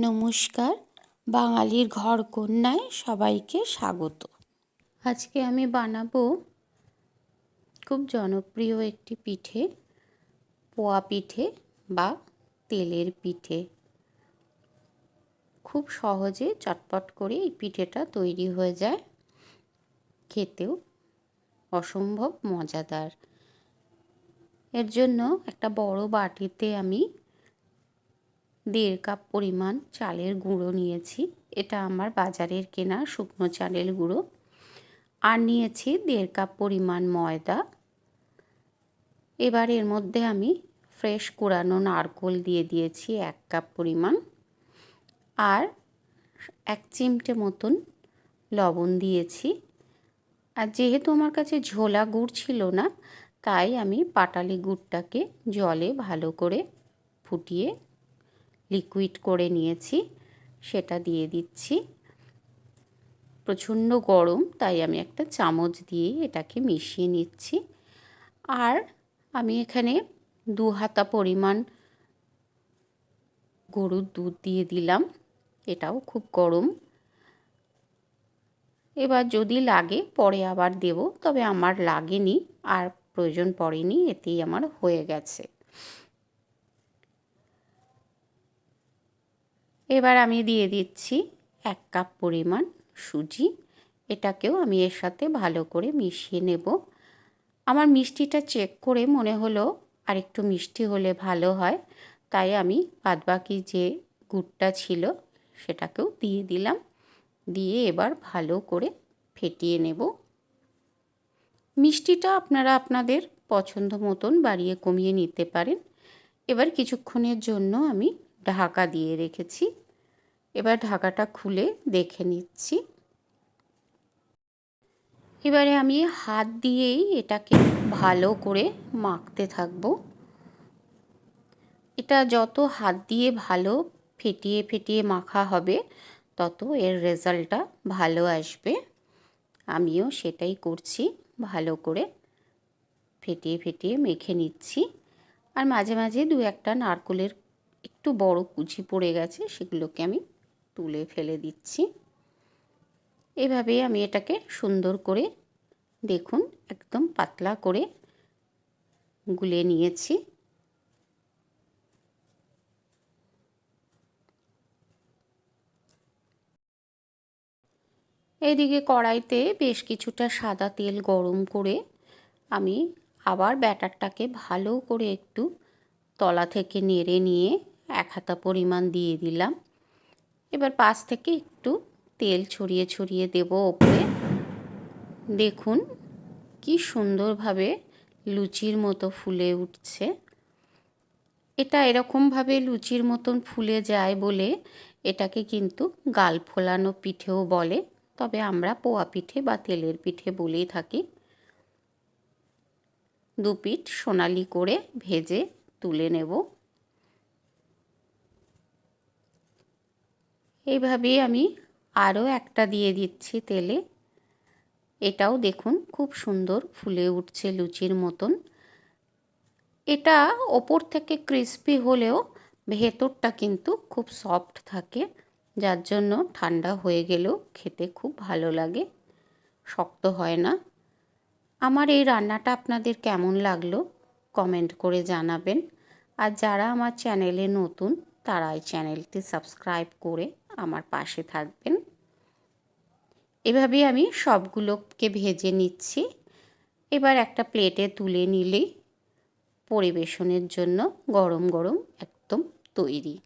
নমস্কার, বাঙালির ঘর কন্যায় সবাইকে স্বাগত। আজকে আমি বানাবো খুব জনপ্রিয় একটি পিঠে, পোয়া পিঠে বা তেলের পিঠে। খুব সহজে চটপট করে এই পিঠেটা তৈরি হয়ে যায়। খেতেও অসম্ভব মজাদার। এর জন্য একটা বড় বাটিতে আমি দেড় কাপ পরিমাণ চালের গুঁড়ো নিয়েছি। এটা আমার বাজারের কেনা শুকনো চালের গুঁড়ো। আর নিয়েছি দেড় কাপ পরিমাণ ময়দা। এবার এর মধ্যে আমি ফ্রেশ কুড়ানো নারকোল দিয়ে দিয়েছি এক কাপ পরিমাণ। আর এক চিমটে মতন লবণ দিয়েছি। আর যেহেতু আমার কাছে ঝোলা গুড় ছিল না, তাই আমি পাটালি গুড়টাকে জলে ভালো করে ফুটিয়ে লিকুইড করে নিয়েছি, সেটা দিয়ে দিচ্ছি। প্রচণ্ড গরম, তাই আমি একটা চামচ দিয়ে এটাকে মিশিয়ে নিচ্ছি। আর আমি এখানে দু হাতা পরিমাণ গরুর দুধ দিয়ে দিলাম, এটাও খুব গরম। এবার যদি লাগে, পরে আবার দেব, তবে আমার লাগেনি, আর প্রয়োজন পড়েনি, এতেই আমার হয়ে গেছে। এবার আমি দিয়ে দিচ্ছি এক কাপ পরিমাণ সুজি। এটাকেও আমি এর সাথে ভালো করে মিশিয়ে নেব। আমার মিষ্টিটা চেক করে মনে হলো আর একটু মিষ্টি হলে ভালো হয়, তাই আমি বাদবাকি যে গুড়টা ছিল সেটাকেও দিয়ে দিলাম। দিয়ে এবার ভালো করে ফেটিয়ে নেব। মিষ্টিটা আপনারা আপনাদের পছন্দ মতন বাড়িয়ে কমিয়ে নিতে পারেন। এবার কিছুক্ষণের জন্য আমি ঢাকা দিয়ে রেখেছি। এবার ঢাকাটা খুলে দেখে নিচ্ছি। এবারে আমি হাত দিয়েই এটাকে ভালো করে মাখতে থাকব। এটা যত হাত দিয়ে ভালো ফেটিয়ে ফেটিয়ে মাখা হবে, তত এর রেজাল্টটা ভালো আসবে। আমিও সেটাই করছি, ভালো করে ফেটিয়ে ফেটিয়ে মেখে নিচ্ছি। আর মাঝে মাঝে দু একটা নারকলের একটু বড় কুচি পড়ে গেছে, সেগুলোকে আমি তুলে ফেলে দিচ্ছি। এভাবে আমি এটাকে সুন্দর করে দেখুন, একদম পাতলা করে গুলে নিয়েছি। এদিকে কড়াইতে বেশ কিছুটা সাদা তেল গরম করে আমি আবার ব্যাটারটাকে ভালো করে একটু তলা থেকে নেড়ে নিয়ে এক হাতা পরিমাণ দিয়ে দিলাম। এবার পাশ থেকে একটু তেল ছড়িয়ে ছড়িয়ে দেব ওপরে। দেখুন কি সুন্দরভাবে লুচির মতো ফুলে উঠছে। এটা এরকমভাবে লুচির মতন ফুলে যায় বলে এটাকে কিন্তু গাল ফোলানো পিঠেও বলে, তবে আমরা পোয়া পিঠে বা তেলের পিঠে বলেই থাকি। দু পিঠ সোনালি করে ভেজে তুলে নেব। এইভাবেই আমি আরও একটা দিয়ে দিচ্ছি তেলে। এটাও দেখুন খুব সুন্দর ফুলে উঠছে লুচির মতন। এটা ওপর থেকে ক্রিস্পি হলেও ভেতরটা কিন্তু খুব সফট থাকে, যার জন্য ঠান্ডা হয়ে গেলেও খেতে খুব ভালো লাগে, শক্ত হয় না। আমার এই রান্নাটা আপনাদের কেমন লাগল কমেন্ট করে জানাবেন। আর যারা আমার চ্যানেলে নতুন, তারা এই চ্যানেলটি সাবস্ক্রাইব করে আমার পাশে থাকবেন। এভাবেই আমি সবগুলোকে ভেজে নিচ্ছি। এবার একটা প্লেটে তুলে নিলেই পরিবেশনের জন্য গরম গরম একদম তৈরি।